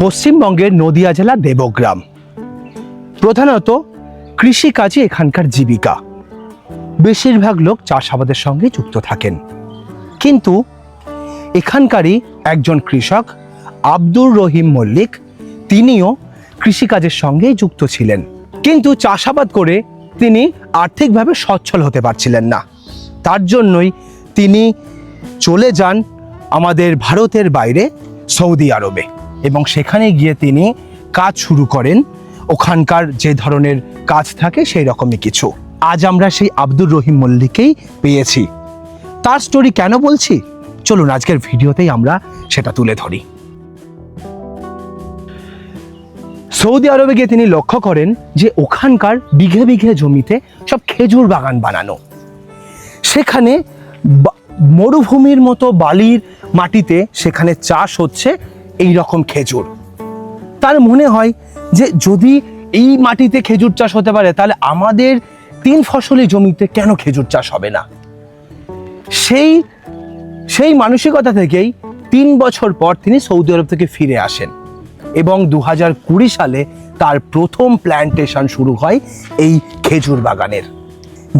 পশ্চিমবঙ্গের নদিয়া জেলা দেবগ্রাম। প্রধানত কৃষিকাজই এখানকার জীবিকা। বেশিরভাগ লোক চাষাবাদের সঙ্গে যুক্ত থাকেন। কিন্তু এখানকারই একজন কৃষক, আব্দুর রহিম মল্লিক, তিনিও কৃষিকাজের সঙ্গে যুক্ত ছিলেন। কিন্তু চাষাবাদ করে তিনি আর্থিকভাবে সচ্ছল হতে পারছিলেন না। তার জন্যই তিনি চলে যান আমাদের ভারতের বাইরে সৌদি আরবে। এবং সেখানে গিয়ে তিনি কাজ শুরু করেন। ওখানকার যে ধরনের কাজ থাকে সেই রকমই কিছু। আজ আমরা সেই আব্দুর রহিম মল্লিককেই পেয়েছি। তার স্টোরি কেন বলছি? চলুন আজকের ভিডিওতেই আমরা সেটা তুলে ধরি। সৌদি আরবে গিয়ে তিনি লক্ষ্য করেন যে ওখানকার বিঘে বিঘে জমিতে সব খেজুর বাগান বানানো। সেখানে মরুভূমির মতো বালির মাটিতে সেখানে চাষ হচ্ছে এই রকম খেজুর। তার মনে হয় যে যদি এই মাটিতে খেজুর চাষ হতে পারে, তাহলে আমাদের তিন ফসলি জমিতে কেন খেজুর চাষ হবে না? সেই সেই মানসিকতা থেকেই তিন বছর পর তিনি সৌদি আরব থেকে ফিরে আসেন এবং দু কুড়ি সালে তার প্রথম প্ল্যান্টেশন শুরু হয় এই খেজুর বাগানের,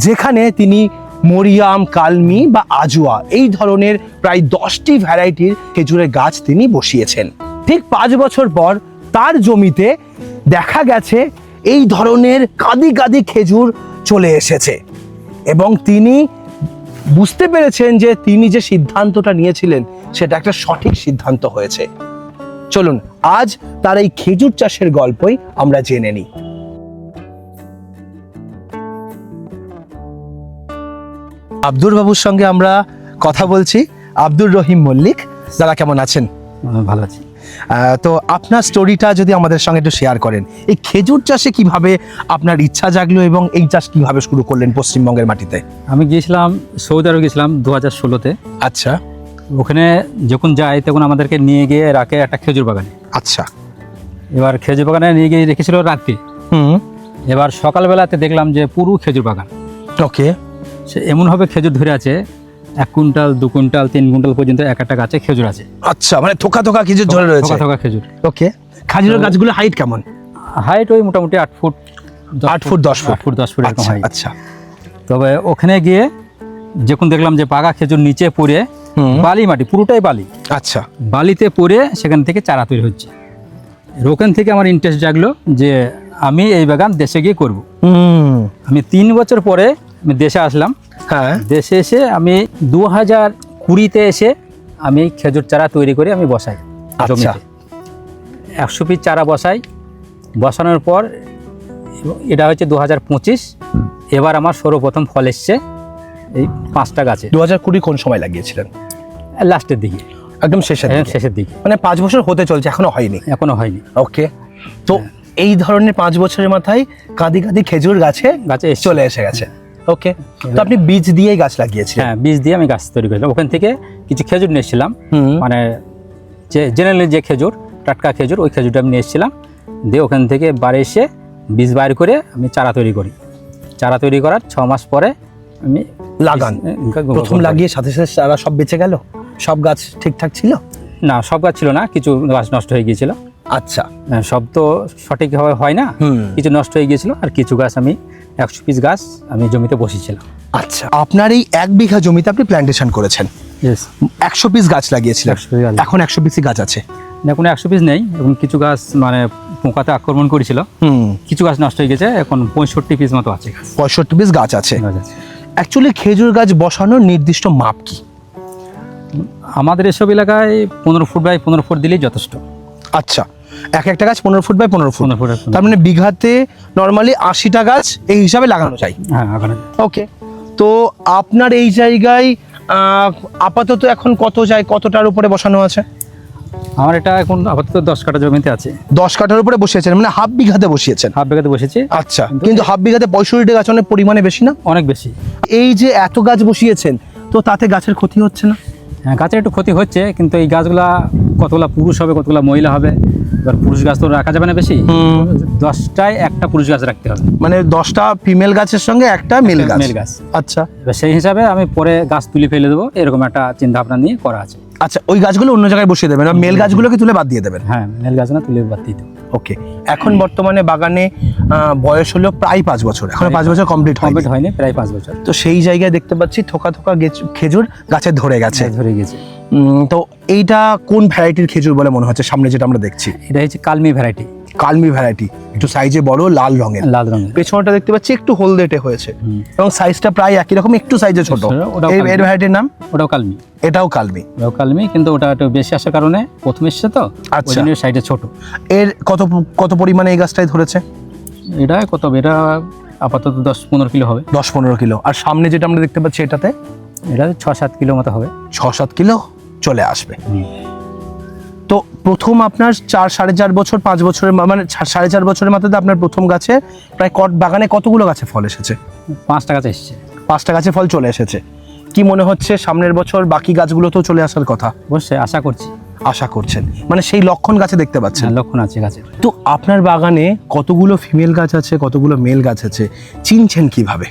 যেখানে তিনি মরিয়াম, কালমি বা আজুয়া, এই ধরনের প্রায় দশটি ভ্যারাইটির খেজুরের গাছ তিনি বসিয়েছেন। ঠিক পাঁচ বছর পর তার জমিতে দেখা গেছে এই ধরনের কাদি কাদি খেজুর চলে এসেছে এবং তিনি বুঝতে পেরেছেন যে তিনি যে সিদ্ধান্তটা নিয়েছিলেন, সেটা একটা সঠিক সিদ্ধান্ত হয়েছে। চলুন, আজ তার এই খেজুর চাষের গল্পই আমরা জেনে নিই। আব্দুর বাবুর সঙ্গে আমরা কথা বলছি। আব্দুর রহিম মল্লিক দাদা কেমন আছেন? ভালো আছি। তো আপনার স্টোরিটা যদি আমাদের সঙ্গে একটু শেয়ার করেন এই খেজুর চাষে কীভাবে আপনার ইচ্ছা জাগলো এবং এই চাষ কীভাবে শুরু করলেন পশ্চিমবঙ্গের মাটিতে? আমি গিয়েছিলাম সৌদি আরবে গিয়েছিলাম দু হাজার ষোলোতে আচ্ছা। ওখানে যখন যাই তখন আমাদেরকে নিয়ে গিয়ে রাখে একটা খেজুর বাগানে। আচ্ছা। এবার খেজুর বাগানে নিয়ে গিয়ে রেখেছিল রাত্রি হুম। এবার সকালবেলাতে দেখলাম যে পুরো খেজুর বাগান। ওকে সে এমনভাবে খেজুর ধরে আছে এক কুইন্টাল দু কুইন্টাল তিন কুইন্টাল পর্যন্ত এক একটা গাছে খেজুর আছে। আচ্ছা মানে থোকা থোকা খেজুর ধরে রয়েছে। থোকা থোকা খেজুর। ওকে খাজুরের গাছগুলো হাইট কেমন? হাইট ওই মোটামুটি আট ফুট আট ফুট, দশ ফুট। ফুট দশ ফুট এরকম আচ্ছা হাইট আচ্ছা। তবে ওখানে গিয়ে যখন দেখলাম যে পাকা খেজুর নিচে পড়ে বালি মাটি পুরোটাই বালি। আচ্ছা। বালিতে পড়ে সেখান থেকে চারা তৈরি হচ্ছে। ওখান থেকে আমার ইন্টারেস্ট জাগলো যে আমি এই বাগান দেশে গিয়ে করব। আমি তিন বছর পরে দেশে আসলাম। হ্যাঁ। দেশে এসে আমি দু হাজার কুড়িতে এসে আমি খেজুর চারা তৈরি করে আমি বসাই আচ্ছা। একশো পিস চারা বসাই। বসানোর পর এটা হচ্ছে দু হাজার পঁচিশ। এবার আমার সর্বপ্রথম ফল এসছে এই পাঁচটা গাছে। দু হাজার কুড়ি কোন সময় লাগিয়েছিলেন? লাস্টের দিকে। একদম শেষের শেষের দিকে। মানে পাঁচ বছর হতে চলছে এখনও হয়নি। এখনও হয়নি। ওকে। তো এই ধরনের পাঁচ বছরের মাথায় কাঁদি কাঁদি খেজুর গাছে গাছে। চলে এসে গেছে। ওকে তো আপনি বীজ দিয়েই গাছ লাগিয়েছিলেন? হ্যাঁ বীজ দিয়ে আমি গাছ তৈরি করেছিলাম। ওখান থেকে কিছু খেজুর নিয়ে এসেছিলাম। হুম। মানে যে জেনারেলি যে খেজুর টাটকা খেজুর ওই খেজুরটা আমি নিয়ে এসেছিলাম। দিয়ে ওখান থেকে বাড়ি এসে বীজ বাইর করে আমি চারা তৈরি করি। চারা তৈরি করার ছ মাস পরে আমি লাগান। প্রথম লাগিয়ে সাথে সাথে চারা সব বেঁচে গেল? সব গাছ ঠিকঠাক ছিল? না সব গাছ ছিল না কিছু গাছ নষ্ট হয়ে গিয়েছিল। আচ্ছা। হ্যাঁ, সব তো সঠিকভাবে হয় না। কিছু নষ্ট হয়ে গিয়েছিল আর কিছু গাছ আমি একশো পিস গাছ আমি জমিতে বসিয়েছিলাম আচ্ছা আপনার এই এক বিঘা জমিতে আপনি প্ল্যান্টেশন করেছেন। একশো পিস গাছ লাগিয়েছিলেন। 100 piece এখন একশো পিসই গাছ আছে। এখন একশো পিস নেই এবং কিছু গাছ মানে পোকাতে আক্রমণ করেছিল। হুম। কিছু গাছ নষ্ট হয়ে গেছে এখন পঁয়ষট্টি পিস মতো আছে পঁয়ষট্টি পিস গাছ আছে। গাছ আছে। অ্যাকচুয়ালি খেজুর গাছ বসানোর নির্দিষ্ট মাপ কি? আমাদের এসব এলাকায় পনেরো ফুট বাই পনেরো ফুট দিলেই যথেষ্ট। আচ্ছা। এক একটা গাছ পনেরো ফুট বাই পনেরো ফুট। তার মানে বিঘাতে নর্মালি আশিটা গাছ এই হিসাবে লাগানো চাই হ্যাঁ ওকে তো আপনার এই জায়গায় আপাতত এখন কত যায় কতটার উপরে বসানো আছে? আমার এটা এখন আপাতত দশ কাটা জমিতে আছে। দশ কাঠার উপরে বসিয়েছেন মানে হাফ বিঘাতে বসিয়েছেন। হাফ বিঘাতে বসেছি। আচ্ছা কিন্তু হাফ বিঘাতে পঁয়ষট্টি গাছ অনেক পরিমাণে বেশি না? অনেক বেশি। এই যে এত গাছ বসিয়েছেন তো তাতে গাছের ক্ষতি হচ্ছে না? গাছের একটু ক্ষতি হচ্ছে কিন্তু এই গাছগুলা কতগুলা পুরুষ হবে কতগুলা মহিলা হবে এবার পুরুষ গাছ তো রাখা যাবে না বেশি। দশটায় একটা পুরুষ গাছ রাখতে হবে। মানে দশটা ফিমেল গাছের সঙ্গে একটা মেল গাছ। মেল গাছ। আচ্ছা। এবার সেই হিসাবে আমি পরে গাছ তুলে ফেলে দেবো এরকম একটা চিন্তা ভাবনা নিয়ে করা আছে। আচ্ছা ওই গাছগুলো অন্য জায়গায় বসিয়ে দেবেন আর মেল গাছগুলোকে তুলে বাদ দিয়ে দেবেন? হ্যাঁ মেল গাছ না তুলে বাদ দিয়ে দেবেন। ওকে এখন বর্তমানে বাগানে বয়স হলো প্রায় পাঁচ বছর এখন পাঁচ বছর কমপ্লিট কমপ্লিট হয়নি প্রায় পাঁচ বছর। তো সেই জায়গায় দেখতে পাচ্ছি থোকা থোকা খেজুর গাছে ধরে গেছে। ধরে গেছে। তো এইটা কোন ভ্যারাইটির খেজুর বলে মনে হচ্ছে? সামনে যেটা আমরা দেখছি। এটা হচ্ছে কালমি ভ্যারাইটি কালমি ভ্যারাইটি একটু সাইজে বড় লাল রঙের। লাল রঙের। পেছনটা দেখতে পাচ্ছি একটু হলদেটে হয়েছে। এবং সাইজটা প্রায় একই রকম একটু সাইজে ছোট। এর ভ্যারাইটির নাম? ওটাও কালমি। এটাও কালমি। ওটাও কালমি কিন্তু ওটা একটু বেশি আসার কারণে প্রথম এসছে তো আচ্ছা। সাইডে ছোট। এর কত কত পরিমাণে এই গাছটাই ধরেছে? এটা কত এটা আপাতত দশ পনেরো কিলো হবে। দশ পনেরো কিলো। আর সামনে যেটা আমরা দেখতে পাচ্ছি এটাতে? এটা ছ সাত কিলো মতো হবে। ছ সাত কিলো চলে আসবে। প্রথম আপনার চার সাড়ে চার বছর পাঁচ বছরের মানে সাড়ে চার বছরের মাথাতে আপনার প্রথম গাছে প্রায় কট বাগানে কতগুলো গাছে ফল এসেছে? পাঁচটা গাছে এসেছে। পাঁচটা গাছে ফল চলে এসেছে। কি মনে হচ্ছে সামনের বছর বাকি গাছগুলোতেও চলে আসার কথা? অবশ্যই আশা করছি। আশা করছেন। মানে সেই লক্ষণ গাছে দেখতে পাচ্ছেন? হ্যাঁ লক্ষণ আছে গাছের তো আপনার বাগানে কতগুলো ফিমেল গাছ আছে কতগুলো মেল গাছ আছে চিনছেন কীভাবে?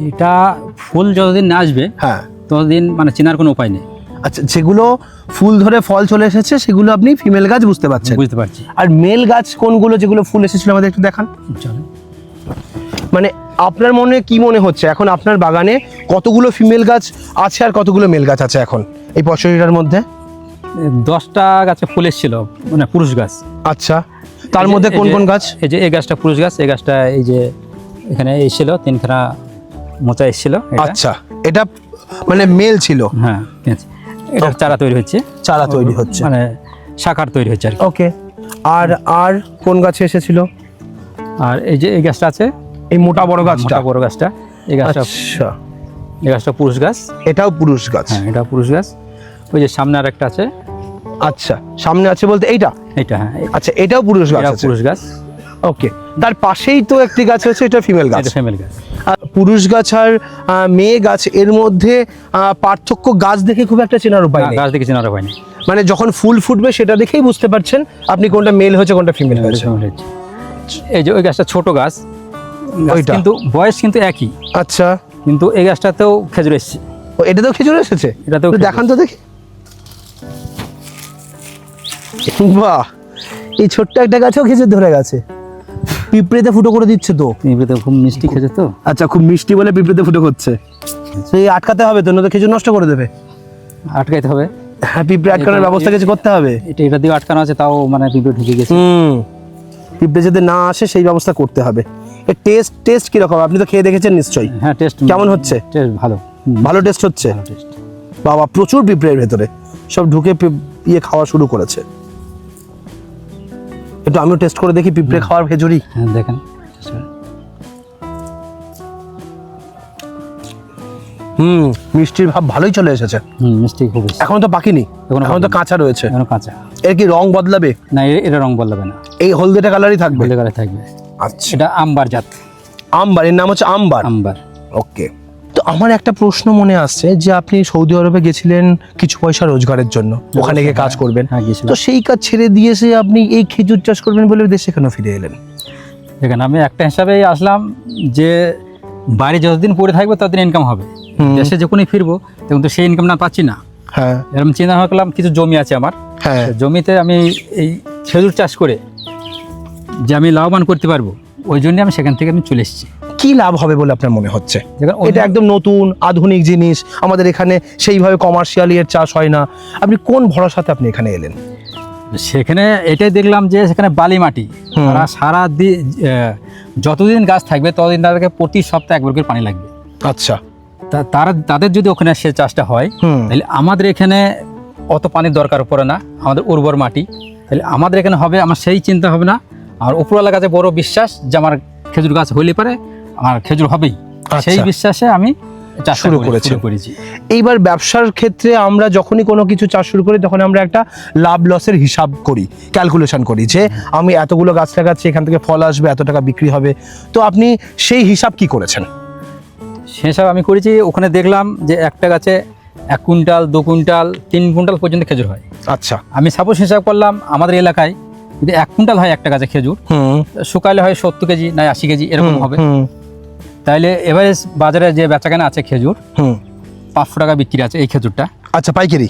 এটা ফুল যতদিন না আসবে হ্যাঁ। ততদিন মানে চেনার কোনো উপায় নেই। আচ্ছা যেগুলো ফুল ধরে ফল চলে এসেছে সেগুলো আপনি ফিমেল গাছ বুঝতে পারছেন। বুঝতে পারছি। আর মেল গাছ কোনগুলো যেগুলো ফুল এসেছিল আমাদের একটু দেখান। মানে আপনার মনে কি মনে হচ্ছে? এখন আপনার বাগানে কতগুলো ফিমেল গাছ আছে আর কতগুলো মেল গাছ আছে এখন? এই পঁয়ষট্টিটার মধ্যে? দশটা গাছে ফুল এসেছিল মানে পুরুষ গাছ। আচ্ছা তার মধ্যে কোন কোন গাছ? এই যে এই গাছটা পুরুষ গাছ এই গাছটা এই যে এখানে এসেছিল তিনখানা মোচা এসেছিল আচ্ছা এটা মানে মেল ছিল। হ্যাঁ ঠিক আছে এটা চারা তৈরি হচ্ছে। চারা তৈরি হচ্ছে। মানে শাখার তৈরি হচ্ছে আর ওকে। আর আর কোন গাছে এসেছিল? আর এই যে এই গাছটা আছে এই মোটা বড় গাছটা? বড় গাছটা। এই গাছটা আচ্ছা। এই গাছটা পুরুষ গাছ। এটাও পুরুষ গাছ? হ্যাঁ এটা পুরুষ গাছ। ওই যে সামনে আর একটা আছে। আচ্ছা সামনে আছে বলতে এইটা? এইটা হ্যাঁ। আচ্ছা এটাও পুরুষ গাছ পুরুষ গাছ। ওকে তার পাশেই তো একটি গাছ আছে এটা ফিমেল গাছ। এটা ফ্যামিলি গাছ। আর পুরুষ গাছ আর মেয়ে গাছ এর মধ্যে পার্থক্য গাছ দেখে খুব একটা চেনার উপায় নেই। গাছ দেখে চেনার উপায় নেই। মানে যখন ফুল ফুটবে সেটা দেখেই বুঝতে পারছেন আপনি কোনটা মেল হয়েছে কোনটা ফিমেল হয়েছে। এই যে ওই গাছটা ছোট গাছ ওইটা? কিন্তু বয়স কিন্তু একই। আচ্ছা। কিন্তু এই গাছটাতেও খেজুর এসছে। ও এটাতেও খেজুর এসেছে? এটাতেও দেখান তো দেখি। বাহ! এই ছোট্ট একটা গাছেও খেজুর ধরে গেছে। পিঁপড়েতে ফুটো করে দিচ্ছে তো? পিঁপড়েতে খুব মিষ্টি খেজুর তো। আচ্ছা খুব মিষ্টি বলে পিঁপড়েতে ফুটো করছে। সেই আটকাতে হবে তো নয়তো খেজুর নষ্ট করে দেবে? আটকাইতে হবে। হ্যাঁ পিঁপড়ে আটকানোর ব্যবস্থা কিছু করতে হবে? এটা এটা দিয়ে আটকানো আছে তাও মানে পিঁপড়ে ঢুকে গেছে। হুম। পিঁপড়ে যাতে না আসে সেই ব্যবস্থা করতে হবে। এর টেস্ট টেস্ট কীরকম? আপনি তো খেয়ে দেখেছেন নিশ্চয়ই। হ্যাঁ টেস্ট কেমন হচ্ছে? টেস্ট ভালো। ভালো টেস্ট হচ্ছে? বাবা প্রচুর পিঁপড়ের ভেতরে। সব ঢুকে ইয়ে খাওয়া শুরু করেছে। একটু আমিও টেস্ট করে দেখি পিঁপড়ে খাওয়ার খেজুরি। হ্যাঁ দেখেন হুম মিষ্টির ভাব ভালোই চলে এসেছে। হুম মিষ্টি খুব এখন তো পাকিনি এখনও এখন তো কাঁচা রয়েছে। এখন কাঁচা। এর কি রং বদলাবে? না এটা রং বদলাবে না। এই হলদেটা কালারই থাকবে? হলদে কালার থাকবে। আচ্ছা। এটা আমবার জাত। আমবার এর নাম হচ্ছে আমবার। আমবার। ওকে তো আমার একটা প্রশ্ন মনে আসছে যে আপনি সৌদি আরবে গেছিলেন কিছু পয়সা রোজগারের জন্য ওখানে গিয়ে কাজ করবেন। হ্যাঁ তো সেই কাজ ছেড়ে দিয়ে এসে আপনি এই খেজুর চাষ করবেন বলে দেশে কেন ফিরে এলেন? দেখেন আমি একটা হিসাবেই আসলাম যে বাড়ি যতদিন পড়ে থাকবে ততদিন ইনকাম হবে। দেশে যখনই ফিরবো তখন তো সেই ইনকাম না পাচ্ছি না। হ্যাঁ। এরকম চিন্তা ভাবলাম কিছু জমি আছে আমার। হ্যাঁ। জমিতে আমি এই খেজুর চাষ করে যে আমি লাভবান করতে পারব ওই জন্য আমি সেখান থেকে আমি চলে এসেছি। কি লাভ হবে বলে আপনার মনে হচ্ছে? এটা একদম নতুন আধুনিক জিনিস আমাদের এখানে সেইভাবে কমার্শিয়ালি এর চাষ হয় না। আপনি কোন ভরসাতে আপনি এখানে এলেন? সেখানে এটাই দেখলাম যে সেখানে বালি মাটি। তারা সারা দি- আহ, যতদিন গাছ থাকবে ততদিন তাদেরকে প্রতি সপ্তাহে একবার করে পানি লাগবে। আচ্ছা। তারা তাদের যদি ওখানে সে চাষটা হয় তাহলে আমাদের এখানে অত পানির দরকার পড়ে না আমাদের উর্বর মাটি। তাহলে আমাদের এখানে হবে আমার সেই চিন্তা হবে না আর উপরওয়ালা গাছে বড় বিশ্বাস যে আমার খেজুর গাছ হইলে পারে আমার খেজুর হবেই। আচ্ছা। সেই বিশ্বাসে আমি চাষ শুরু করেছি। করেছি। এইবার ব্যবসার ক্ষেত্রে আমরা যখনই কোনো কিছু চাষ শুরু করি তখন আমরা একটা লাভ লসের হিসাব করি ক্যালকুলেশন করি যে আমি এতগুলো গাছ লাগাচ্ছি এখান থেকে ফল আসবে এত টাকা বিক্রি হবে। তো আপনি সেই হিসাব কি করেছেন? সেসব আমি করেছি ওখানে দেখলাম যে একটা গাছে এক কুইন্টাল দু কুইন্টাল তিন কুইন্টাল পর্যন্ত খেজুর হয়। আচ্ছা। আমি সাপোজ হিসাব করলাম আমাদের এলাকায় যদি এক কুইন্টাল হয় একটা গাছে খেজুর হুম। শুকাইলে হয় সত্তর কেজি না আশি কেজি এরকম হবে। তাইলে এভারেজ বাজারে যে বেচাকেনা আছে খেজুর হুম। পাঁচশো টাকা বিক্রি আছে এই খেজুরটা। আচ্ছা পাইকারি?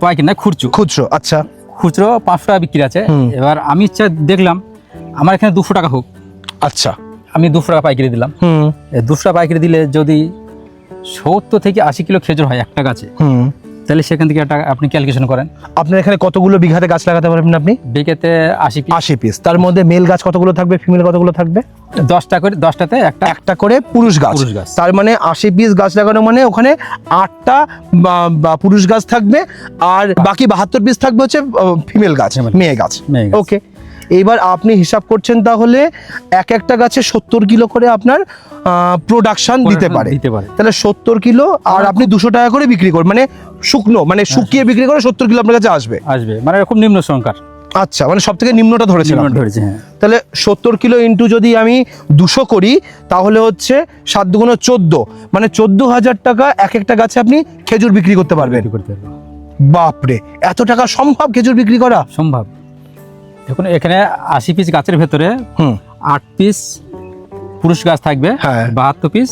পাইকারি না খুচরো। খুচরো আচ্ছা। খুচরো পাঁচশো টাকা বিক্রি আছে। এবার আমি ইচ্ছা দেখলাম আমার এখানে দুশো টাকা হোক। আচ্ছা। আমি দুশো টাকা পাইকারি দিলাম। হুম। দুশো টাকা পাইকারি দিলে যদি সত্তর থেকে আশি কিলো খেজুর হয় একটা গাছে হুম। তাহলে সেখান থেকে একটা আপনি ক্যালকুলেশন করেন। আপনার এখানে কতগুলো বিঘাতে গাছ লাগাতে পারবেন আপনি? বিঘেতে আশি আশি পিস তার মধ্যে মেল গাছ কতগুলো থাকবে? ফিমেল কতগুলো থাকবে? দশটা করে দশটাতে একটা একটা করে পুরুষ গাছ। পুরুষ গাছ। তার মানে আশি পিস গাছ লাগানো মানে ওখানে আটটা পুরুষ গাছ থাকবে আর বাকি বাহাত্তর পিস থাকবে হচ্ছে ফিমেল গাছ মেয়ে গাছ। ওকে এবার আপনি হিসাব করছেন তাহলে এক একটা গাছে সত্তর কিলো করে আপনার প্রোডাকশন দিতে পারে। দিতে পারে। তাহলে সত্তর কিলো আর আপনি দুশো টাকা করে বিক্রি করবেন মানে শুকনো মানে শুকিয়ে বিক্রি করে সত্তর কিলো আপনার কাছে আসবে? আসবে মানে খুব নিম্ন সংখ্যার। আচ্ছা মানে সব থেকে নিম্নটা ধরেছে হ্যাঁ। তাহলে সত্তর কিলো ইন্টু যদি আমি দুশো করি তাহলে হচ্ছে সাত দুগুণ চোদ্দ। মানে চোদ্দ হাজার টাকা এক একটা গাছে আপনি খেজুর বিক্রি করতে পারবেন। বিক্রি করতে পারবে বাপরে এত টাকা সম্ভব খেজুর বিক্রি করা? সম্ভব। দেখুন এখানে আশি পিস গাছের ভেতরে হুম। আট পিস পুরুষ গাছ থাকবে হ্যাঁ। বাহাত্তর পিস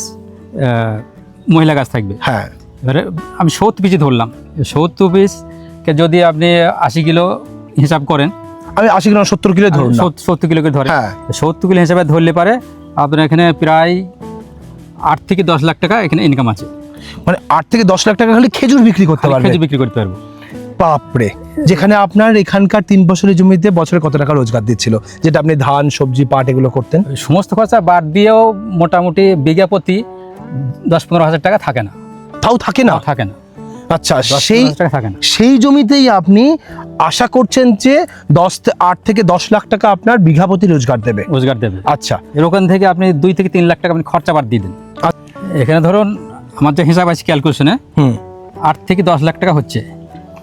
মহিলা গাছ থাকবে। হ্যাঁ। এবারে আমি সত্তর পিসই ধরলাম। সত্তর পিসকে যদি আপনি আশি কিলো হিসাব করেন আমি আশি কিলো সত্তর কিলো ধরুন সত- সত্তর কিলো করে ধরে। হ্যাঁ। সত্তর কিলো হিসাবে ধরলে পারে আপনার এখানে প্রায় আট থেকে দশ লাখ টাকা এখানে ইনকাম আছে। মানে আট থেকে দশ লাখ টাকা খালি খেজুর বিক্রি করতে খালি পারবেন খেজুর বিক্রি করতে পারব। বাপরে। যেখানে আপনার এখানকার তিন বছরের জমিতে বছরে কত টাকা রোজগার দিচ্ছিল? যেটা আপনি ধান সবজি পাট এগুলো করতেন? সমস্ত খরচা বাদ দিয়েও মোটামুটি বিঘা প্রতি দশ পনেরো হাজার টাকা থাকে না। তাও থাকে না? থাকে না। আচ্ছা সেই সেই জমিতেই আপনি আশা করছেন যে দশ আট থেকে দশ লাখ টাকা আপনার বিঘা প্রতি রোজগার দেবে। রোজগার দেবে। আচ্ছা। এর ওখান থেকে আপনি দুই থেকে তিন লাখ টাকা আপনি খরচা বাদ দিয়ে দেন। আ- এখানে ধরুন আমার যে হিসাব আছে ক্যালকুলেশনে হুম। আট থেকে দশ লাখ টাকা হচ্ছে।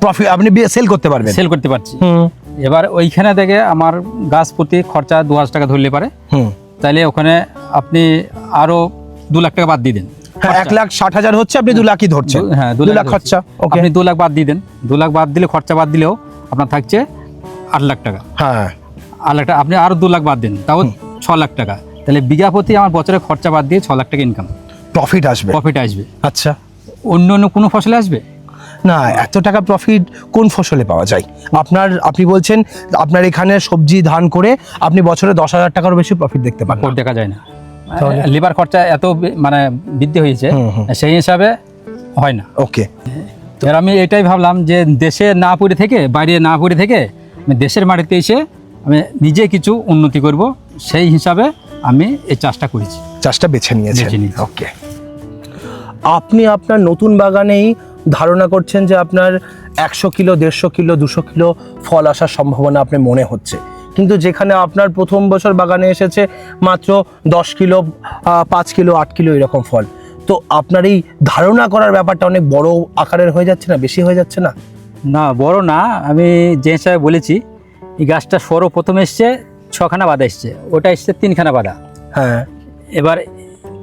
প্রফিট আপনি সেল করতে পারবেন। সেল করতে পারছি। হুম। এবার ওইখানে থেকে আমার গাছ প্রতি খরচা দু হাজার টাকা ধরলে পারে। হুম। তাহলে ওখানে আপনি আরও দু লাখ টাকা বাদ দিয়ে দেন। এক লাখ ষাট হাজার হচ্ছে আপনি দু লাখই ধরছেন। হ্যাঁ দু লাখ খরচা আপনি দু লাখ বাদ দিয়ে দেন। দু লাখ বাদ দিলে খরচা বাদ দিলেও আপনার থাকছে আট লাখ টাকা। হ্যাঁ। আট লাখ টাকা আপনি আরও দু লাখ বাদ দেন তাও ছ লাখ টাকা। তাহলে বিঘা প্রতি আমার বছরে খরচা বাদ দিয়ে ছ লাখ টাকা ইনকাম প্রফিট আসবে। প্রফিট আসবে। আচ্ছা। অন্য অন্য কোনো ফসলে আসবে? না এত টাকা প্রফিট কোন ফসলে পাওয়া যায়? আপনার আপনি বলছেন আপনার এখানে সবজি ধান করে আপনি বছরে দশ হাজার টাকারও বেশি প্রফিট দেখতে পান দেখা যায় না? লিভার খরচা এত মানে বৃদ্ধি হয়েছে। সেই হিসাবে হয় না। ওকে। এবার আমি এটাই ভাবলাম যে দেশে না পড়ে থেকে বাইরে না পড়ে থেকে আমি দেশের মাটিতে এসে আমি নিজে কিছু উন্নতি করব সেই হিসাবে আমি এই চাষটা করেছি। চাষটা বেছে নিয়েছি। ওকে। আপনি আপনার নতুন বাগানেই ধারণা করছেন যে আপনার একশো কিলো দেড়শো কিলো দুশো কিলো ফল আসার সম্ভাবনা আপনার মনে হচ্ছে। কিন্তু যেখানে আপনার প্রথম বছর বাগানে এসেছে মাত্র দশ কিলো পাঁচ কিলো আট কিলো এরকম ফল। তো আপনার এই ধারণা করার ব্যাপারটা অনেক বড় আকারের হয়ে যাচ্ছে না বেশি হয়ে যাচ্ছে না? না বড় না। আমি যে হিসাবে বলেছি এই গাছটা সরো সর্বপ্রথম এসছে ছখানা বাঁধা এসছে। ওটা এসছে তিনখানা বাঁধা। হ্যাঁ। এবার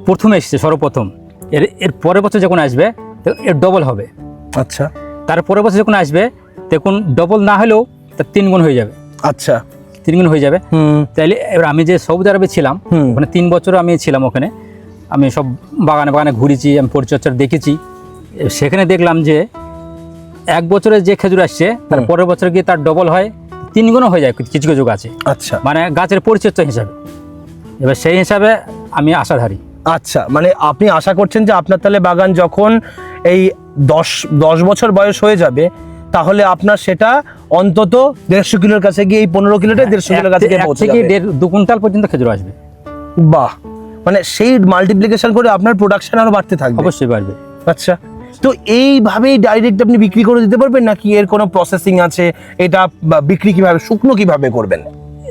প্রথম এসছে সর্বপ্রথম। এর এর পরের বছর যখন আসবে তো এর ডবল হবে। আচ্ছা। তার পরের বছর যখন আসবে তখন ডবল না হলেও তার তিন গুণ হয়ে যাবে। আচ্ছা। তিন গুণ হয়ে যাবে। তাইলে এবার আমি যে সৌদি আরবে ছিলাম। ওখানে তিন বছর আমি ছিলাম ওখানে। আমি সব বাগানে বাগানে ঘুরেছি আমি পরিচর্যা দেখেছি। সেখানে দেখলাম যে এক বছরে যে খেজুর আসছে তার পরের বছর গিয়ে তার ডবল হয় তিন গুণও হয়ে যায় কিছু কিছু গাছে। আচ্ছা। মানে গাছের পরিচর্যা হিসাবে। এবার সেই হিসাবে আমি আশাধারী। আচ্ছা মানে আপনি আশা করছেন যে আপনার তাহলে বাগান যখন এই দশ দশ বছর বয়স হয়ে যাবে তাহলে আপনার সেটা অন্তত দেড়শো কিলোর কাছে গিয়ে এই পনেরো কিলোটা দেড়শো কিলোর কাছে গিয়ে পৌঁছে যাবে। দু কুইন্টাল পর্যন্ত খেজুর আসবে। বাহ! মানে সেই মাল্টিপ্লিকেশন করে আপনার প্রোডাকশন আরও বাড়তে থাকবে। অবশ্যই বাড়বে। আচ্ছা তো এইভাবেই ডাইরেক্ট আপনি বিক্রি করে দিতে পারবেন নাকি এর কোনো প্রসেসিং আছে? এটা বিক্রি কীভাবে শুকনো কীভাবে করবেন?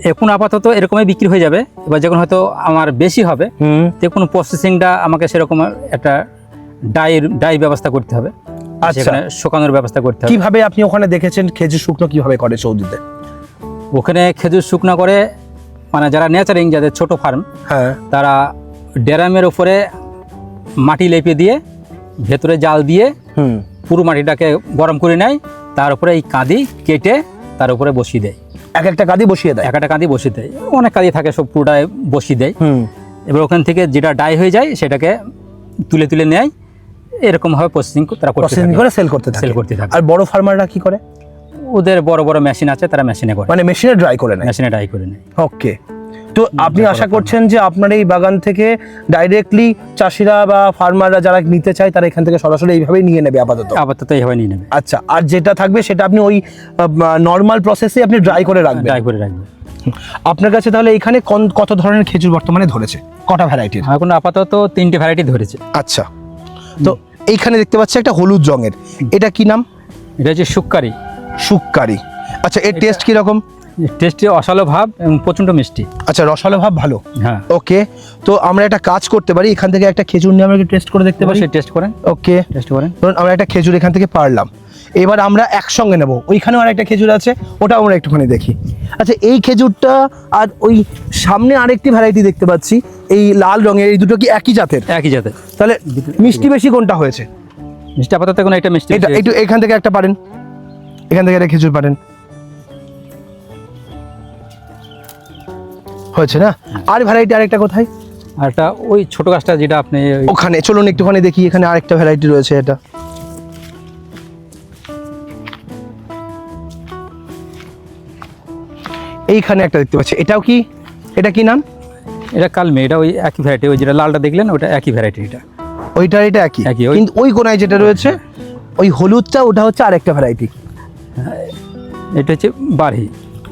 এখন আপাতত এরকমই বিক্রি হয়ে যাবে। এবার যখন হয়তো আমার বেশি হবে হুম। তে কোনো প্রসেসিংটা আমাকে সেরকম একটা ডাইয়ের ডাই ব্যবস্থা করতে হবে। সেখানে শুকানোর ব্যবস্থা করতে হবে। কীভাবে আপনি ওখানে দেখেছেন খেজুর শুকনো কীভাবে করে সৌদিতে? ওখানে খেজুর শুকনো করে মানে যারা নেচারিং যাদের ছোট ফার্ম হ্যাঁ। তারা ড্যারামের উপরে মাটি লেপে দিয়ে ভেতরে জাল দিয়ে পুরো মাটিটাকে গরম করে নেয় তার উপরে এই কাঁদি কেটে তার উপরে বসিয়ে দেয়। এক একটা কাঁদি বসিয়ে দেয়? এক একটা কাঁদি বসিয়ে দেয়। অনেক কাঁদি থাকে সব পুরোটাই বসিয়ে দেয়। হুম। এবার ওখান থেকে যেটা ডাই হয়ে যায় সেটাকে তুলে তুলে নেয় এরকম ভাবে প্রসেসিং তারা প্রসেসিং করে সেল করতে থাকে। সেল করতে থাকে। আর বড় ফার্মাররা কি করে? ওদের বড় বড় মেশিন আছে তারা মেশিনে করে। মানে মেশিনে ড্রাই করে নেয়। মেশিনে ডাই করে নেয়। ওকে তো আপনি আশা করছেন যে আপনার এই বাগান থেকে ডাইরেক্টলি চাষিরা বা ফার্মাররা যারা নিতে চায় তারা এখান থেকে সরাসরি এইভাবেই নিয়ে নেবে আপাতত? আপাতত এইভাবে নিয়ে নেবে। আচ্ছা আর যেটা থাকবে সেটা আপনি ওই নর্মাল প্রসেসে আপনি ড্রাই করে রাখবেন। ড্রাই করে রাখবেন। আপনার কাছে তাহলে এখানে কোন- কত ধরনের খেজুর বর্তমানে ধরেছে? কটা ভ্যারাইটির এখন আপাতত তিনটে ভ্যারাইটি ধরেছে। আচ্ছা। তো এইখানে দেখতে পাচ্ছি একটা হলুদ রঙের। এটা কি নাম? এটা হচ্ছে শুক্কারি সুক্কারি। আচ্ছা এর টেস্ট কি রকম টেস্টি অসালো ভাব এবং প্রচণ্ড মিষ্টি। আচ্ছা রসালো ভাব ভালো। হ্যাঁ। ওকে তো আমরা একটা কাজ করতে পারি এখান থেকে একটা খেজুর নিয়ে আমরা টেস্ট করে দেখতে পারি। টেস্ট করেন। ওকে। টেস্ট করেন। ধরুন আমরা একটা খেজুর এখান থেকে পারলাম। এবার আমরা একসঙ্গে নেব। ওইখানেও আর একটা খেজুর আছে ওটা আমরা একটুখানি দেখি। আচ্ছা এই খেজুরটা আর ওই সামনে আরেকটি ভ্যারাইটি দেখতে পাচ্ছি এই লাল রঙের এই দুটো কি একই জাতের? একই জাতের। তাহলে মিষ্টি বেশি কোনটা হয়েছে? মিষ্টি আপাতত এখন একটা মিষ্টি এটা একটু এখান থেকে একটা পারেন। এখান থেকে একটা খেজুর পারেন। হয়েছে না? আর ভ্যারাইটি আরেকটা কোথায়? আর একটা ওই ছোট গাছটা যেটা আপনি ওখানে চলুন একটুখানি দেখি এখানে আরেকটা ভ্যারাইটি রয়েছে এটা। এইখানে একটা দেখতে পাচ্ছি। এটাও কি? এটা কি নাম? এটা কালমে এটা ওই একই ভ্যারাইটি ওই যেটা লালটা দেখলেন ওটা একই ভ্যারাইটি এটা। ওইটা এটা একই? একই, ওই- কিন্তু ওই কোনায় যেটা রয়েছে ওই হলুদটা ওটা হচ্ছে আরেকটা ভ্যারাইটি এটা হচ্ছে বাড়ি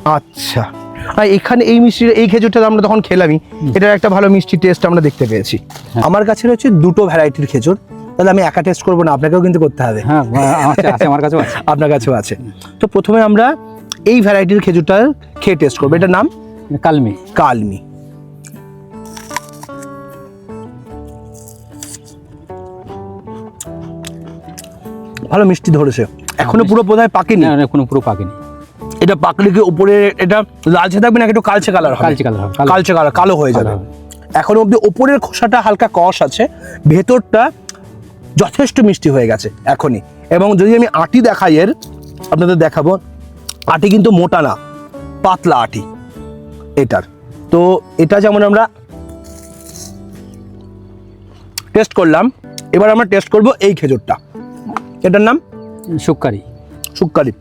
আচ্ছা। আর এখানে এই মিষ্টি এই খেজুরটা আমরা তখন খেলামই। এটার একটা ভালো মিষ্টি টেস্ট আমরা দেখতে পেয়েছি। আমার কাছে রয়েছে দুটো ভ্যারাইটির খেজুর। তাহলে আমি একা টেস্ট করব না আপনাকেও কিন্তু করতে হবে। হ্যাঁ আমার আছে আমার কাছেও আছে। আপনার কাছেও আছে। তো প্রথমে আমরা এই ভ্যারাইটির খেজুরটা খেয়ে টেস্ট করব। এটার নাম? কালমি। কালমি। ভালো মিষ্টি ধরেছে। এখনও পুরো বোধহয় পাকেনি? না, না, কোনো পুরো পাকেনি। এটা পাকলে কি উপরে এটা লালচে থাকবে না একটু কালচে কালার কালচে কালার কালচে কালার কালো হয়ে যাবে। এখন অবধি ওপরের খোসাটা হালকা কষ আছে ভেতরটা যথেষ্ট মিষ্টি হয়ে গেছে এখনই। এবং যদি আমি আটি দেখাই এর আপনাদের দেখাবো আটি কিন্তু মোটা না পাতলা আটি এটার। তো এটা যেমন আমরা টেস্ট করলাম এবার আমরা টেস্ট করব এই খেজুরটা। এটার নাম? শুক্কারি। সুক্কারি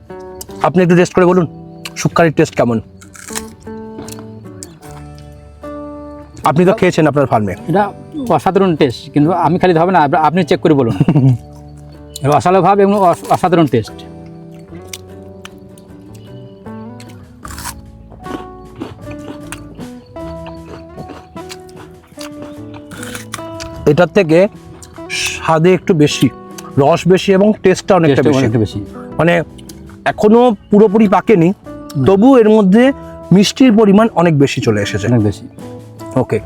আপনি একটু টেস্ট করে বলুন। সুক্কারির টেস্ট কেমন? আপনি তো খেয়েছেন আপনার ফার্মে। এটা অসাধারণ টেস্ট কিন্তু আমি খালি হবে না আপনি চেক করে বলুন। অসালো ভাব এবং অসাধারণ টেস্ট। এটার থেকে স্বাদে একটু বেশি রস বেশি এবং টেস্টটা অনেকটা বেশি। মানে এখনও পুরোপুরি পাকেনি তবু এর মধ্যে মিষ্টির পরিমাণ অনেক বেশি চলে এসেছে। অনেক বেশি। ওকে।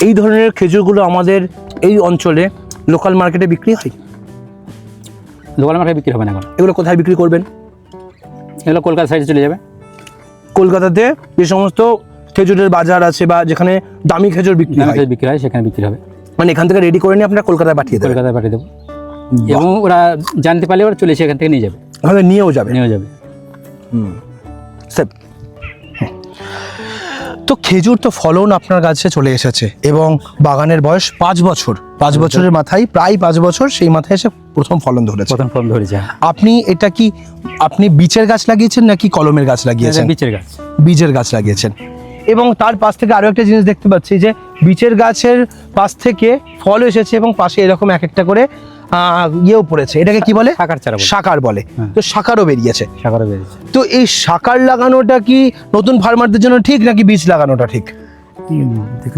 এই ধরনের খেজুরগুলো আমাদের এই অঞ্চলে লোকাল মার্কেটে বিক্রি হয়? লোকাল মার্কেটে বিক্রি হবে না এখন। এগুলো কোথায় বিক্রি করবেন? এগুলো কলকাতা সাইডে চলে যাবে। কলকাতাতে যে সমস্ত খেজুরের বাজার আছে বা যেখানে দামি খেজুর বিক্রি হয় বিক্রি হয় সেখানে বিক্রি হবে। মানে এখান থেকে রেডি করে নিয়ে আপনারা কলকাতায় পাঠিয়ে দেবেন। কলকাতায় পাঠিয়ে দেবো। এবং ওরা জানতে পারলে ওরা চলে এসে এখান থেকে নিয়ে যাবে। নিয়েও যাবে। নিয়েও যাবে। স্যার তো খেজুর তো ফলন আপনার কাছে চলে এসেছে এবং বাগানের বয়স পাঁচ বছর। পাঁচ বছরের মাথায় প্রায় পাঁচ বছর সেই মাথায় এসে প্রথম ফলন ধরেছে। প্রথম ফলন ধরে যায় আপনি এটা কি আপনি বীচের গাছ লাগিয়েছেন নাকি কলমের গাছ লাগিয়েছেন? বিচের গাছ। বীজের গাছ লাগিয়েছেন। এবং তার পাশ থেকে আরও একটা জিনিস দেখতে পাচ্ছি যে বীচের গাছের পাশ থেকে ফল এসেছে এবং পাশে এরকম এক একটা করে ইয়েও পড়েছে। এটাকে কি বলে? শাকার চারা বলে। শাকার বলে। হ্যাঁ। তো শাকারও বেরিয়েছে। তো এই শাকার লাগানোটা কি নতুন ফার্মারদের জন্য ঠিক নাকি বীজ লাগানোটা ঠিক?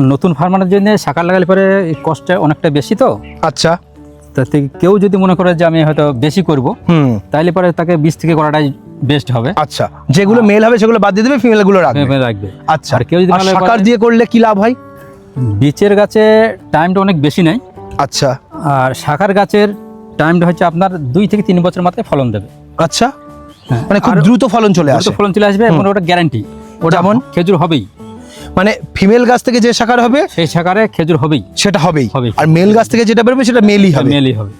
নতুন ফার্মারের জন্য শাকার লাগালে পরে কষ্টটা অনেকটা বেশি তো। আচ্ছা। তাতে কেউ যদি মনে করে যে আমি হয়তো বেশি করব হুম। তাইলে পরে তাকে বীজ থেকে করাটাই বেস্ট হবে। আচ্ছা। যেগুলো মেল হবে সেগুলো বাদ দিয়ে দেবে ফিমেলগুলো রাখবে। রাখবে। আচ্ছা। আর কেউ যদি শাকার দিয়ে করলে কি লাভ হয়? বীচের গাছে টাইমটা অনেক বেশি নেয়। আচ্ছা। আর শাখার গাছের টাইমটা হচ্ছে আপনার দুই থেকে তিন বছর মাথায় ফলন দেবে। আচ্ছা? হ্যাঁ, মানে খুব দ্রুত ফলন চলে দ্রুত আসে। ফলন চলে আসবে এবং ওটা গ্যারান্টি ওটা যেমন? খেজুর হবেই। মানে ফিমেল গাছ থেকে যে শাখার হবে? সেই শাখারে খেজুর হবেই। সেটা হবেই। হবেই। আর মেল গাছ থেকে যেটা বেরোবে সেটা মেলই হবে। মেলই হবে।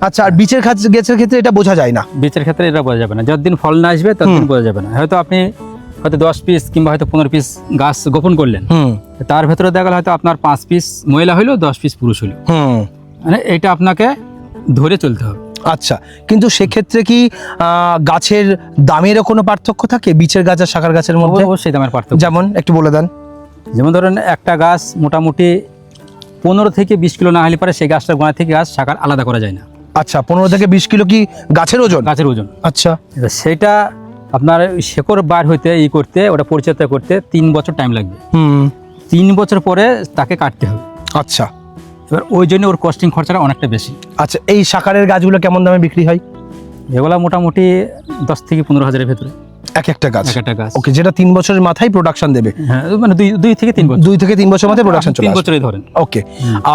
আচ্ছা আর বিচের গাছ- গাছের ক্ষেত্রে এটা বোঝা যায় না। বীচের ক্ষেত্রে এটা বোঝা যাবে না। যতদিন ফল না আসবে ততদিন বোঝা যাবে না। হয়তো আপনি হয়তো দশ পিস কিংবা হয়তো পনেরো পিস গাছ গোপন করলেন। তার ভেতরে দেখা গেল হয়তো আপনার পাঁচ পিস মহিলা হইল দশ পিস পুরুষ হইল। মানে এটা আপনাকে ধরে চলতে হবে। আচ্ছা কিন্তু সেক্ষেত্রে কি গাছের দামেরও কোনো পার্থক্য থাকে? বীচের গাছ আর শাখার গাছের মধ্যে? অবশ্যই দামের পার্থক্য। যেমন একটু বলে দেন। যেমন ধরেন একটা গাছ মোটামুটি পনেরো থেকে বিশ কিলো না হলে পরে সেই গাছটার গোড়া থেকে গাছ শাখার আলাদা করা যায় না। আচ্ছা পনেরো থেকে বিশ কিলো কি গাছের ওজন? গাছের ওজন। আচ্ছা। সেটা আপনার শেকড় বার হইতে ই করতে ওটা পরিচর্যা করতে তিন বছর টাইম লাগবে। হুম। তিন বছর পরে তাকে কাটতে হবে। আচ্ছা। এবার ওই জন্য ওর কস্টিং খরচাটা অনেকটা বেশি। আচ্ছা এই শাকারের গাছগুলো কেমন দামে বিক্রি হয়? এগুলা মোটামুটি দশ থেকে পনেরো হাজারের ভেতরে। এক একটা গাছ? এক একটা গাছ। ওকে যেটা তিন বছরের মাথায় প্রোডাকশন দেবে? হ্যাঁ মানে দুই দুই থেকে তিন বছর। দুই থেকে তিন বছর মাথায় প্রোডাকশন চলে তিন বছরই ধরেন। ওকে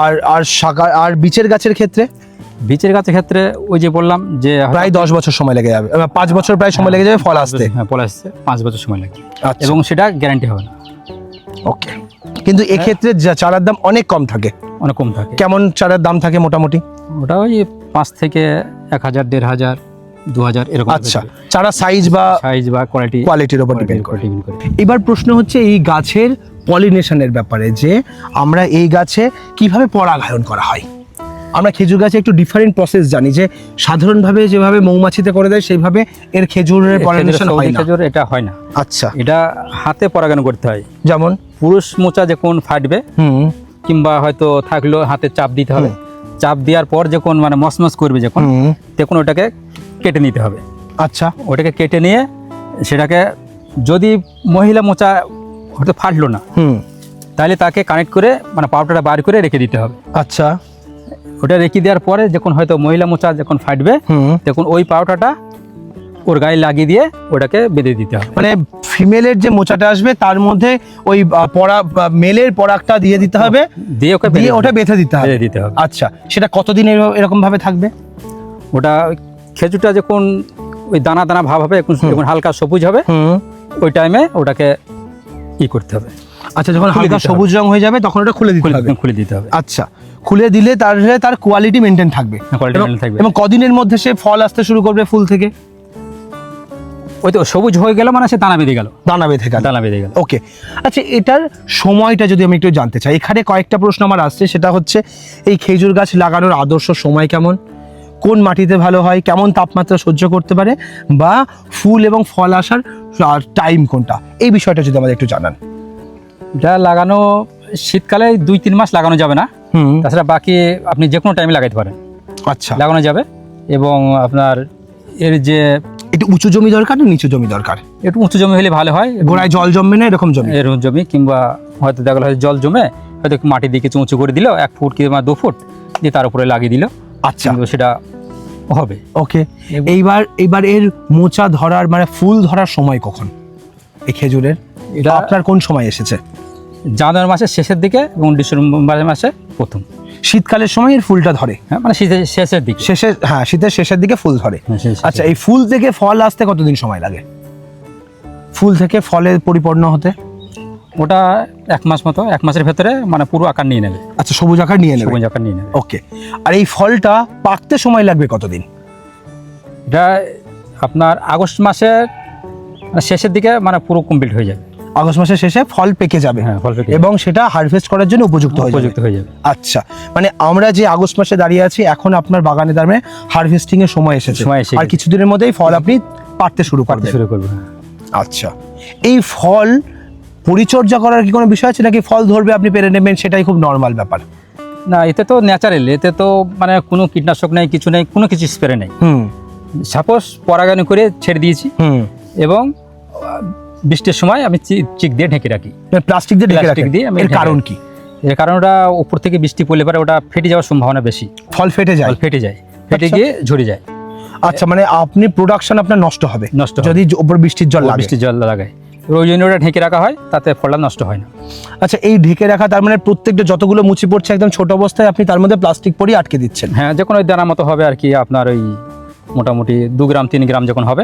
আর আর শাখা আর বিচের গাছের ক্ষেত্রে? বীচের গাছের ক্ষেত্রে ওই যে বললাম যে প্রায় দশ বছর সময় লেগে যাবে। পাঁচ বছর প্রায় সময় লেগে যাবে ফল আসতে। হ্যাঁ ফল আসছে পাঁচ বছর সময় লাগে আচ্ছা। এবং সেটা গ্যারান্টি হবে না। ওকে। কিন্তু এক্ষেত্রে চারার দাম অনেক কম থাকে। অনেক কম থাকে। কেমন চারার দাম থাকে মোটামুটি? ওটা ওই পাঁচ থেকে এক হাজার দেড় হাজার দু হাজার এরকম আচ্ছা চারা সাইজ বা সাইজ বা কোয়ালিটি কোয়ালিটির উপর ডিপেন্ড করে। এবার প্রশ্ন হচ্ছে এই গাছের পলিনেশনের ব্যাপারে যে আমরা এই গাছে কীভাবে পরাগায়ন করা হয়? আমরা খেজুর গাছে একটু ডিফারেন্ট প্রসেস জানি যে সাধারণভাবে যেভাবে মৌমাছিতে করে দেয় সেইভাবে এর খেজুরের পলিনেশন হয় না। খেজুর এটা হয় না। আচ্ছা। এটা হাতে পরাগায়ন করতে হয়। যেমন? পুরুষ মোচা যখন ফাটবে কিংবা হয়তো থাকল হাতে চাপ দিতে হবে চাপ দেওয়ার পর যখন মানে মসমস করবে যখন তখন ওটাকে কেটে নিতে হবে। আচ্ছা। ওটাকে কেটে নিয়ে সেটাকে যদি মহিলা মোচা হয়তো ফাটলো না তাহলে তাকে কানেক্ট করে মানে পাউডারটা বার করে রেখে দিতে হবে। আচ্ছা। ওটা রেখে দেওয়ার পরে যখন হয়তো মহিলা মোচা যখন ফাটবে তখন ওই পাউডারটা ওর গায়ে লাগিয়ে দিয়ে ওটাকে বেঁধে দিতে হবে। মানে ফিমেলের যে মোচাটা আসবে তার মধ্যে ওই পরা মেলের পরাগটা দিয়ে দিতে হবে। দিয়ে ওকে দিয়ে ওটা বেঁধে দিতে হবে। দিতে হবে। আচ্ছা সেটা কতদিন এরকম ভাবে থাকবে? ওটা খেজুরটা যখন ওই দানা দানা ভাব হবে এখন যখন হালকা সবুজ হবে ওই টাইমে ওটাকে ই করতে হবে। আচ্ছা যখন হালকা সবুজ রং হয়ে যাবে তখন ওটা খুলে দিতে হবে। খুলে দিতে হবে। আচ্ছা খুলে দিলে তাহলে তার কোয়ালিটি মেনটেন থাকবে। quality এবং- থাকবে। এবং কদিনের মধ্যে সে ফল আসতে শুরু করবে ফুল থেকে? ওই তো সবুজ হয়ে গেল মানে সে দানা বেঁধে গেল। দানা বেঁধে গেল। দানা বেঁধে গেল। ওকে। আচ্ছা এটার সময়টা যদি আমি একটু জানতে চাই এখানে কয়েকটা প্রশ্ন আমার আসছে সেটা হচ্ছে এই খেজুর গাছ লাগানোর আদর্শ সময় কেমন? কোন মাটিতে ভালো হয়? কেমন তাপমাত্রা সহ্য করতে পারে? বা ফুল এবং ফল আসার টাইম কোনটা? এই বিষয়টা যদি আমাদের একটু জানান। এটা লাগানো শীতকালে দুই তিন মাস লাগানো যাবে না। হুম। তাছাড়া বাকি আপনি যে কোনো টাইমে লাগাইতে পারেন। আচ্ছা। লাগানো যাবে এবং আপনার এর যে একটু উঁচু জমি দরকার না নিচু জমি দরকার? একটু উঁচু জমি হলে ভালো হয়। গোড়ায় জল জমবে না এরকম জমি? এরকম জমি কিংবা হয়তো দেখা হয়তো জল জমে হয়তো মাটি দিয়ে কিছু উঁচু করে দিল এক ফুট কিংবা দু ফুট দিয়ে তার উপরে লাগিয়ে দিল। আচ্ছা। সেটা হবে। ওকে। এইবার এইবার এর মোচা ধরার মানে ফুল ধরার সময় কখন? এই খেজুরের? এটা আপনার কোন সময় এসেছে? জানুয়ারি মাসের শেষের দিকে এবং ডিসেম্বর মাসে প্রথম। শীতকালের সময় এর ফুলটা ধরে হ্যাঁ? মানে শীতের শেষের দিকে। শেষের হ্যাঁ শীতের শেষের দিকে ফুল ধরে। হ্যাঁ, আচ্ছা এই ফুল থেকে ফল আসতে কতদিন সময় লাগে? ফুল থেকে ফলে পরিপূর্ণ হতে? ওটা এক মাস মতো এক মাসের ভেতরে মানে পুরো আকার নিয়ে নেবে। আচ্ছা সবুজ আকার নিয়ে নেবে? সবুজ আকার নিয়ে নেবে। ওকে আর এই ফলটা পাকতে সময় লাগবে কতদিন? এটা আপনার আগস্ট মাসের মানে শেষের দিকে মানে পুরো কমপ্লিট হয়ে যাবে। আগস্ট মাসের শেষে ফল পেকে যাবে। হ্যাঁ ফল পেকে এবং সেটা হারভেস্ট করার জন্য উপযুক্ত হয়ে যাবে। উপযুক্ত হয়ে যাবে। আচ্ছা মানে আমরা যে আগস্ট মাসে দাঁড়িয়ে আছি এখন আপনার বাগানে দাঁড়ে হারভেস্টিং এর সময় এসেছে। সময় এসে আর। কিছুদিনের মধ্যেই ফল আপনি পাড়তে শুরু করতে শুরু করবে হ্যাঁ। আচ্ছা এই ফল পরিচর্যা করার কি কোনো বিষয় আছে? নাকি ফল ধরবে আপনি পেরে নেবেন সেটাই খুব নর্মাল ব্যাপার? না এতে তো ন্যাচারাল এতে তো মানে কোনো কীটনাশক নেই কিছু নেই কোনো কিছু স্প্রে নেই। হুম। সাপোজ পরাগায়ন করে ছেড়ে দিয়েছি। হুম। এবং বৃষ্টির সময় আমি চিক দিয়ে ঢেকে রাখি। প্লাস্টিক দিয়ে ঢেকে রাখেন? দিয়ে এর কারণ রাখি। কি? এর কারণ ওটা উপর থেকে বৃষ্টি পড়লে পরে ওটা ফেটে যাওয়ার সম্ভাবনা বেশি। ফল ফেটে যায়? ফেটে যায়। ফেটে আচ্ছা। গিয়ে ঝরে যায়। আচ্ছা মানে আপনি প্রোডাকশন আপনার নষ্ট হবে? নষ্ট যদি উপর বৃষ্টির জল বৃষ্টির জল লাগায়। ওই জন্য ওটা ঢেকে রাখা হয় তাতে ফলটা নষ্ট হয় না। আচ্ছা এই ঢেকে রাখা তার মানে প্রত্যেকটা যতগুলো মুচি পড়ছে একদম ছোট অবস্থায় আপনি তার মধ্যে প্লাস্টিক পরিয়ে আটকে দিচ্ছেন? হ্যাঁ যখন ওই দানা মতো হবে আর কি আপনার ওই মোটামুটি দু গ্রাম তিন গ্রাম যখন হবে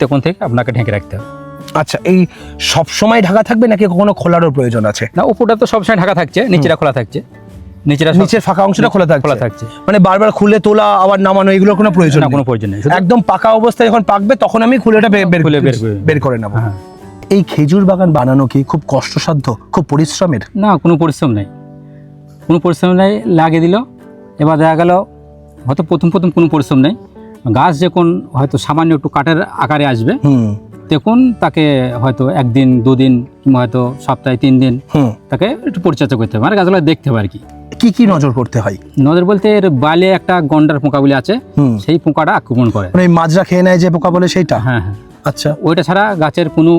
তখন থেকে আপনাকে ঢেকে রাখতে হবে। আচ্ছা এই সব সময় ঢাকা থাকবে নাকি কখনো খোলারও প্রয়োজন আছে? না উপরটা তো সবসময় ঢাকা থাকছে নিচেটা খোলা থাকছে। সব- নিচের ফাঁকা অংশটা খোলা থাকছে। খোলা থাকছে। মানে বারবার খুলে তোলা আবার নামানো এগুলোর কোনো প্রয়োজন না কোনো প্রয়োজন নেই একদম পাকা অবস্থায় যখন পাকবে তখন আমি খুলেটা বের খুলে বের করে- বের করে নেব। হ্যাঁ। এই খেজুর বাগান বানানো কি খুব কষ্টসাধ্য খুব পরিশ্রমের? না কোনো পরিশ্রম নেই। কোনো পরিশ্রম নেই লাগিয়ে দিল এবার দেখা গেল হয়তো প্রথম প্রথম কোনো পরিশ্রম নেই। গাছ যখন হয়তো সামান্য একটু কাঠের আকারে আসবে হুম। তখন তাকে হয়তো একদিন দুদিন কিংবা হয়তো সপ্তাহে তিন দিন তাকে একটু পরিচর্যা করতে হবে। মানে গাছগুলো দেখতে হবে আর কি। কি কি নজর করতে হয়? নজর বলতে এর বালে একটা গন্ডার পোকা বলে আছে হুম। সেই পোকাটা আক্রমণ করে। মানে মাজরা খেয়ে নেয় যে পোকা বলে সেইটা? হ্যাঁ হ্যাঁ। আচ্ছা। ওইটা ছাড়া গাছের কোনো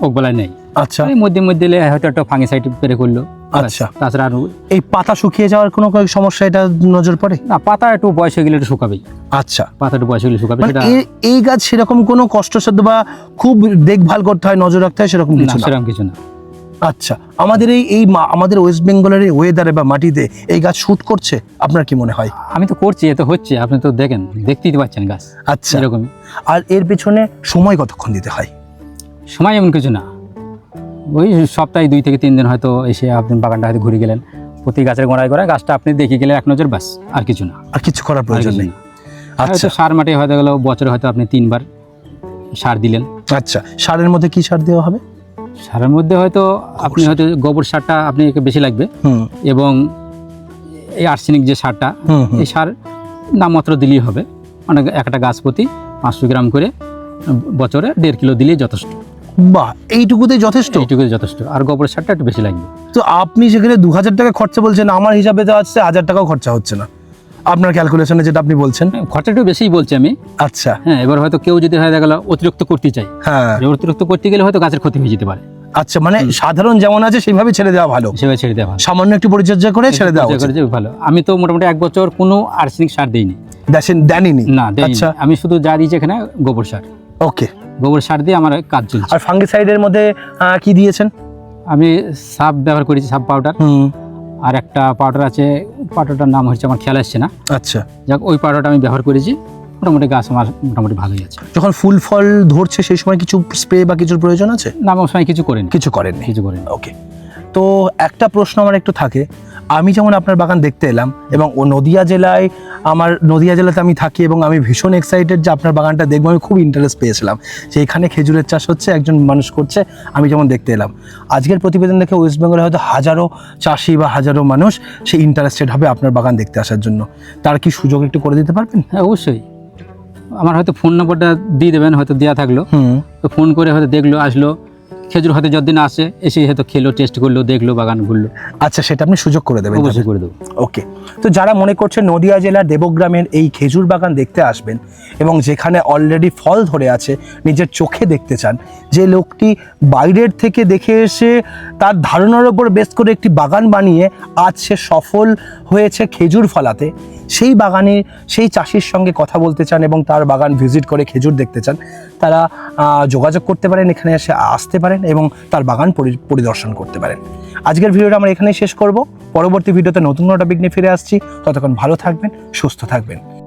ওকবেলায় নেই। আচ্ছা। এই মধ্যে মধ্যে হয়তো একটা ফাঙ্গিসাইড পেরে করল। আচ্ছা। তাছাড়া আর এই পাতা শুকিয়ে যাওয়ার কোনো সমস্যা এটা নজর পড়ে? না পাতা একটু বয়স হয়ে গেলে একটু শুকাবেই। আচ্ছা। পাতা একটু বয়স হয়ে গেলে শুকাবে মানে সেটা এই- গাছ সেরকম কোনো কষ্টসাধ্য বা খুব দেখভাল করতে হয় নজর রাখতে হয় সেরকম কিছু না? সেরকম কিছু না। আচ্ছা আমাদের এই এই আমাদের ওয়েস্ট বেঙ্গলের এই ওয়েদারে বা মাটিতে এই গাছ শুট করছে আপনার কি মনে হয়? আমি তো করছি এ তো হচ্ছে আপনি তো দেখেন দেখতেই তো পাচ্ছেন গাছ আচ্ছা। এরকম আর এর পেছনে সময় কতক্ষণ দিতে হয়? সময় এমন কিছু না। ওই সপ্তাহে দুই থেকে তিন দিন হয়তো এসে আপনি বাগানটা হয়তো ঘুরে গেলেন। প্রতি গাছের গোড়ায় গোড়ায় গাছটা আপনি দেখে গেলে এক নজর ব্যাস আর কিছু না। আর কিছু করার প্রয়োজন নেই। আচ্ছা। সার মাটি হয়তো গেল বছরে হয়তো আপনি তিনবার সার দিলেন। আচ্ছা সারের মধ্যে কি সার দেওয়া হবে? সারের মধ্যে হয়তো আপনি হয়তো গোবর সারটা আপনি বেশি লাগবে। এবং এই আর্সেনিক যে সারটা। এই সার নামমাত্র দিলেই হবে। মানে একটা গাছ প্রতি পাঁচশো গ্রাম করে বছরে দেড় কিলো দিলেই যথেষ্ট। বাহ এইটুকুতে যথেষ্ট? এইটুকু যথেষ্ট। আর গোবর সারটা একটু বেশি লাগবে। তো আপনি সেখানে দু হাজার টাকা খরচা বলছেন আমার হিসাবে তো আসছে হাজার টাকাও খরচা হচ্ছে না। আপনার ক্যালকুলেশনে যেটা আপনি বলছেন। হ্যাঁ, খরচা একটু বেশিই বলছি আমি। আচ্ছা। হ্যাঁ এবার হয়তো কেউ যদি হয়ে গেল অতিরিক্ত করতে চাই হ্যাঁ। অতিরিক্ত করতে গেলে হয়তো গাছের ক্ষতি হয়ে যেতে পারে। আচ্ছা মানে সাধারণ যেমন আছে সেইভাবে ছেড়ে দেওয়া ভালো। সেভাবে ছেড়ে দেওয়া ভালো। সামান্য একটু পরিচর্যা করে ছেড়ে দেওয়া ভালো। আমি তো মোটামুটি এক বছর কোনো আর্সেনিক সার দিইনি। দেখেন দেনইনি না আচ্ছা। আমি শুধু যা দিয়েছি এখানে গোবর সার। ওকে। গোবর সার দিয়ে আমার কাজ চলছে। আর ফাঙ্গিসাইডের মধ্যে কি দিয়েছেন? আমি সাপ ব্যবহার করেছি সাপ পাউডার হুম। আর একটা পাউডার আছে পাউডারটার নাম হচ্ছে আমার খেয়াল আসছে না। আচ্ছা। যাক ওই পাউডারটা আমি ব্যবহার করেছি মোটামুটি গাছ আমার মোটামুটি ভালোই আছে। যখন ফুল ফল ধরছে সেই সময় কিছু স্প্রে বা কিছুর প্রয়োজন আছে? না আমার সময় কিছু করিনি। কিছু করেননি। কিছু করেন। ওকে। তো একটা প্রশ্ন আমার একটু থাকে আমি যেমন আপনার বাগান দেখতে এলাম এবং ও নদিয়া জেলায় আমার নদিয়া জেলাতে আমি থাকি এবং আমি ভীষণ এক্সাইটেড যে আপনার বাগানটা দেখব আমি খুব ইন্টারেস্ট পেয়েছিলাম। যে এখানে খেজুরের চাষ হচ্ছে একজন মানুষ করছে আমি যেমন দেখতে এলাম। আজকের প্রতিবেদন দেখে ওয়েস্ট বেঙ্গলে হয়তো হাজারো চাষি বা হাজারো মানুষ সে ইন্টারেস্টেড হবে আপনার বাগান দেখতে আসার জন্য। তার কি সুযোগ একটু করে দিতে পারবেন? হ্যাঁ অবশ্যই। আমার হয়তো ফোন নম্বরটা দিয়ে দেবেন হয়তো দেওয়া থাকল। হুম। তো ফোন করে হয়তো দেখল আসলো। খেজুর হয়তো যতদিন আসে এসে হয়তো খেলো টেস্ট করল দেখল বাগান ঘুরলো। আচ্ছা সেটা আপনি সুযোগ করে দেবেন অবশ্যই করে দেবো। ওকে। তো যারা মনে করছে নদিয়া জেলার দেবগ্রামের এই খেজুর বাগান দেখতে আসবেন এবং যেখানে অলরেডি ফল ধরে আছে নিজের চোখে দেখতে চান যে লোকটি বাইরের থেকে দেখে এসে তার ধারণার ওপর বেশ করে একটি বাগান বানিয়ে আজ সে সফল হয়েছে খেজুর ফলাতে। সেই বাগানে সেই চাষির সঙ্গে কথা বলতে চান এবং তার বাগান ভিজিট করে খেজুর দেখতে চান। তারা যোগাযোগ করতে পারেন, এখানে এসে আসতে পারেন এবং তার বাগান পরি- পরিদর্শন করতে পারেন। আজকের ভিডিওটা আমরা এখানেই শেষ করব। পরবর্তী ভিডিওতে নতুন কোনো টপিক নিয়ে ফিরে আসছি। ততক্ষণ ভালো থাকবেন, সুস্থ থাকবেন।